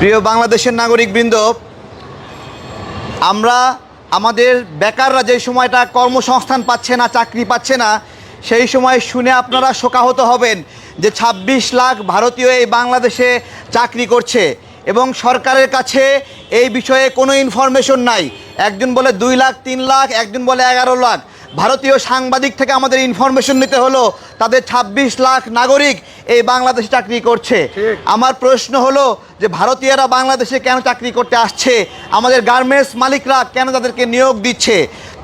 প্রিয় বাংলাদেশের নাগরিকবৃন্দ, আমরা আমাদের বেকাররা যে সময়টা কর্মসংস্থান পাচ্ছে না, চাকরি পাচ্ছে না, সেই সময় শুনে আপনারা শোকাহত হবেন যে ২৬ লাখ ভারতীয় এই বাংলাদেশে চাকরি করছে এবং সরকারের কাছে এই বিষয়ে কোনো ইনফরমেশন নাই। একজন বলে দুই লাখ, তিন লাখ, একজন বলে এগারো লাখ। ভারতীয় সাংবাদিক থেকে আমাদের ইনফরমেশন নিতে হলো তাদের ২৬ লাখ নাগরিক এই বাংলাদেশে চাকরি করছে। আমার প্রশ্ন হলো যে ভারতীয়রা বাংলাদেশে কেন চাকরি করতে আসছে? আমাদের গার্মেন্টস মালিকরা কেন তাদেরকে নিয়োগ দিচ্ছে?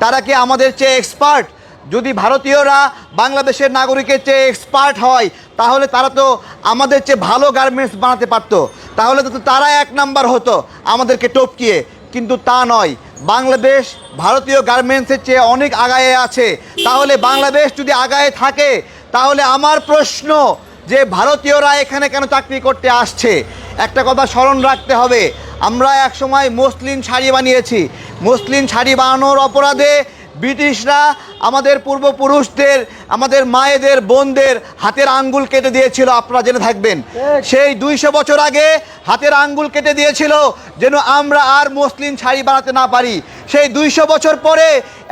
তারা কি আমাদের চেয়ে এক্সপার্ট যদি ভারতীয়রা বাংলাদেশের নাগরিকের চেয়ে এক্সপার্ট হয় তাহলে তারা তো আমাদের চেয়ে ভালো গার্মেন্টস বানাতে পারতো। তাহলে তো তারা এক নাম্বার হতো আমাদেরকে টপকিয়ে। কিন্তু তা নয়। বাংলাদেশ ভারতীয় গার্মেন্টসের চেয়ে অনেক আগায়ে আছে। তাহলে বাংলাদেশ যদি আগায়ে থাকে, তাহলে আমার প্রশ্ন যে ভারতীয়রা এখানে কেন চাকরি করতে আসছে? একটা কথা স্মরণ রাখতে হবে, আমরা একসময় মুসলিম শাড়ি বানিয়েছি। মুসলিম শাড়ি বানানোর অপরাধে ব্রিটিশরা আমাদের পূর্বপুরুষদের আমাদের মায়েদের বোনদের হাতের আঙ্গুল কেটে দিয়েছিল আপনারা জেনে থাকবেন। সেই দুইশো বছর আগে হাতের আঙ্গুল কেটে দিয়েছিল যেন আমরা আর মসলিন শাড়ি বানাতে না পারি। সেই দুইশো বছর পরে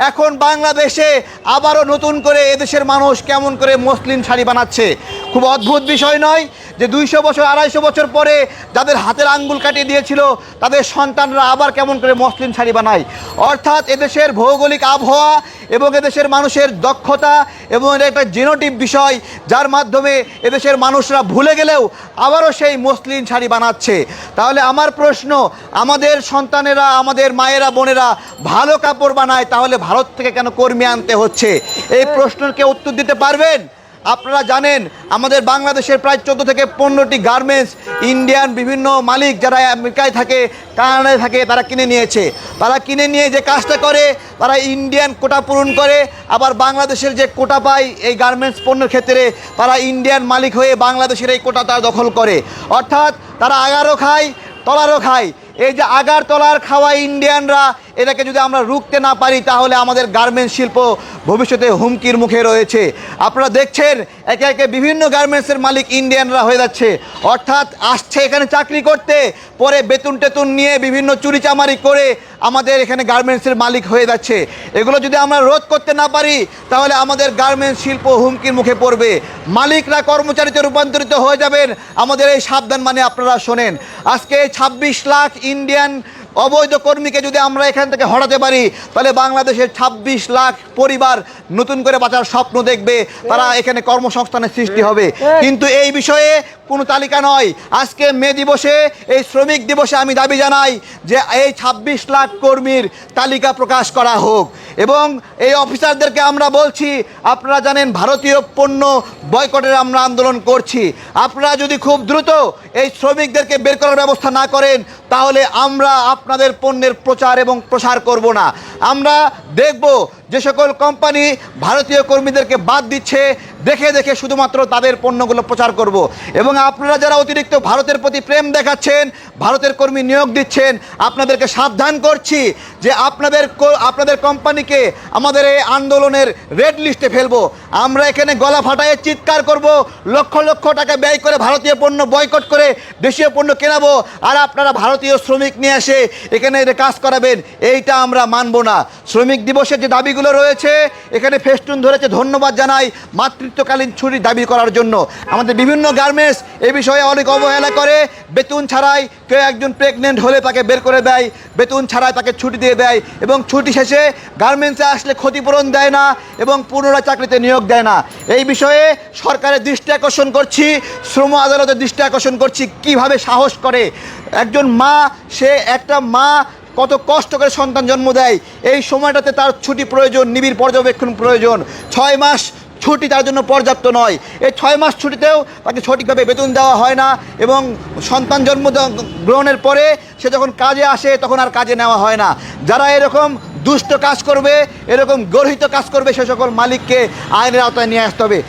এখন বাংলাদেশে আবারও নতুন করে এদেশের মানুষ কেমন করে মসলিন শাড়ি বানাচ্ছে। খুব অদ্ভুত বিষয় নয় যে দুইশো বছর আড়াইশো বছর পরে যাদের হাতের আঙ্গুল কাটিয়ে দিয়েছিল তাদের সন্তানরা আবার কেমন করে মসলিন শাড়ি বানায়। অর্থাৎ এদেশের ভৌগোলিক আবহাওয়া এবং এদেশের মানুষের দক্ষতা এবং এটা একটা জেনোটিভ বিষয় যার মাধ্যমে এদেশের মানুষরা ভুলে গেলেও আবারও সেই মসলিন শাড়ি বানাচ্ছে। তাহলে আমার প্রশ্ন আমাদের সন্তানেরা আমাদের মায়েরা বোনেরা ভালো কাপড় বানায় তাহলে ভারত থেকে কেন কর্মী আনতে হচ্ছে? এই প্রশ্নকে কে উত্তর দিতে পারবেন? আপনারা জানেন, আমাদের বাংলাদেশের প্রায় চোদ্দ থেকে পনেরোটি গার্মেন্টস ইন্ডিয়ান বিভিন্ন মালিক যারা আমেরিকায় থাকে, কানাডায় থাকে, তারা কিনে নিয়েছে। তারা কিনে নিয়ে যে কাজটা করে, তারা ইন্ডিয়ান কোটা পূরণ করে, আবার বাংলাদেশের যে কোটা পায় এই গার্মেন্টস পণ্যের ক্ষেত্রে তারা ইন্ডিয়ান মালিক হয়ে বাংলাদেশের এই কোটা তারা দখল করে। অর্থাৎ তারা আগারও খায়, তলারও খায়। এই যে আগারতলার খাওয়া ইন্ডিয়ানরা, এটাকে যদি আমরা রুখতে না পারি, তাহলে আমাদের গার্মেন্টস শিল্প ভবিষ্যতে হুমকির মুখে রয়েছে। আপনারা দেখছেন, একে একে বিভিন্ন গার্মেন্টসের মালিক ইন্ডিয়ানরা হয়ে যাচ্ছে। অর্থাৎ আসছে এখানে চাকরি করতে, পরে বেতন টেতন নিয়ে বিভিন্ন চুরিচামারি করে আমাদের এখানে গার্মেন্টসের মালিক হয়ে যাচ্ছে। এগুলো যদি আমরা রোধ করতে না পারি, তাহলে আমাদের গার্মেন্টস শিল্প হুমকির মুখে পড়বে। মালিকরা কর্মচারীতে রূপান্তরিত হয়ে যাবেন। আমাদের এই সাবধান মানে আপনারা শোনেন। আজকে ছাব্বিশ লাখ ইন্ডিয়ান অবৈধ কর্মীকে যদি আমরা এখান থেকে হটাতে পারি তাহলে বাংলাদেশের ২৬ লাখ পরিবার নতুন করে বাঁচার স্বপ্ন দেখবে তারা এখানে কর্মসংস্থানের সৃষ্টি হবে। কিন্তু এই বিষয়ে কোনো তালিকা নয়। আজকে মে দিবসে এই শ্রমিক দিবসে আমি দাবি জানাই যে এই ২৬ লাখ কর্মীর তালিকা প্রকাশ করা হোক। এবং এই অফিসারদেরকে আমরা বলছি, আপনারা জানেন ভারতীয় পণ্য বয়কটের আমরা আন্দোলন করছি। আপনারা যদি খুব দ্রুত এই শ্রমিকদেরকে বের করার ব্যবস্থা না করেন, তাহলে আমরা আপনাদের পণ্যের প্রচার এবং প্রসার করব না। আমরা দেখব যে সকল কোম্পানি ভারতীয় কর্মীদেরকে বাদ দিচ্ছে দেখে দেখে শুধুমাত্র তাদের পণ্যগুলো প্রচার করব। এবং আপনারা যারা অতিরিক্ত ভারতের প্রতি প্রেম দেখাচ্ছেন, ভারতের কর্মী নিয়োগ দিচ্ছেন, আপনাদেরকে সাবধান করছি যে আপনাদের আপনাদের কোম্পানিকে আমাদের এই আন্দোলনের রেড লিস্টে ফেলব। আমরা এখানে গলা ফাটায় চিৎকার করব, লক্ষ লক্ষ টাকা ব্যয় করে ভারতীয় পণ্য বয়কট করে দেশীয় পণ্য কেনাবো। আর আপনারা ভারতীয় শ্রমিক নিয়ে এসে এখানে কাজ করাবেন, এইটা আমরা মানব না। শ্রমিক দিবসের যে দাবিগুলো রয়েছে, এখানে ফেস্টুন ধরেছে, ধন্যবাদ জানাই। মাতৃত্বকালীন ছুটি দাবি করার জন্য আমাদের বিভিন্ন গার্মেন্টস এ বিষয়ে অনেক অবহেলা করে, বেতন ছাড়াই কেউ একজন প্রেগনেন্ট হলে তাকে বের করে দেয়, বেতন ছাড়াই তাকে ছুটি দিয়ে দেয় এবং ছুটি শেষে গার্মেন্টসে আসলে ক্ষতিপূরণ দেয় না এবং পুনরায় চাকরিতে নিয়োগ দেয় না। এই বিষয়ে সরকারের দৃষ্টি আকর্ষণ করছি, শ্রম আদালতের দৃষ্টি আকর্ষণ করছি, কীভাবে সাহস করে? একজন মা, সে একটা মা কত কষ্ট করে সন্তান জন্ম দেয়, এই সময়টাতে তার ছুটি প্রয়োজন, নিবিড় পর্যবেক্ষণ প্রয়োজন। ছয় মাস ছুটি তার জন্য পর্যাপ্ত নয়। এই ছয় মাস ছুটিতেও তাকে সঠিকভাবে বেতন দেওয়া হয় না এবং সন্তান জন্ম গ্রহণের পরে সে যখন কাজে আসে তখন আর কাজে নেওয়া হয় না। যারা এরকম দুষ্ট কাজ করবে, এরকম গর্হিত কাজ করবে সে সকল মালিককে আইনের আওতায় নিয়ে আসতে হবে।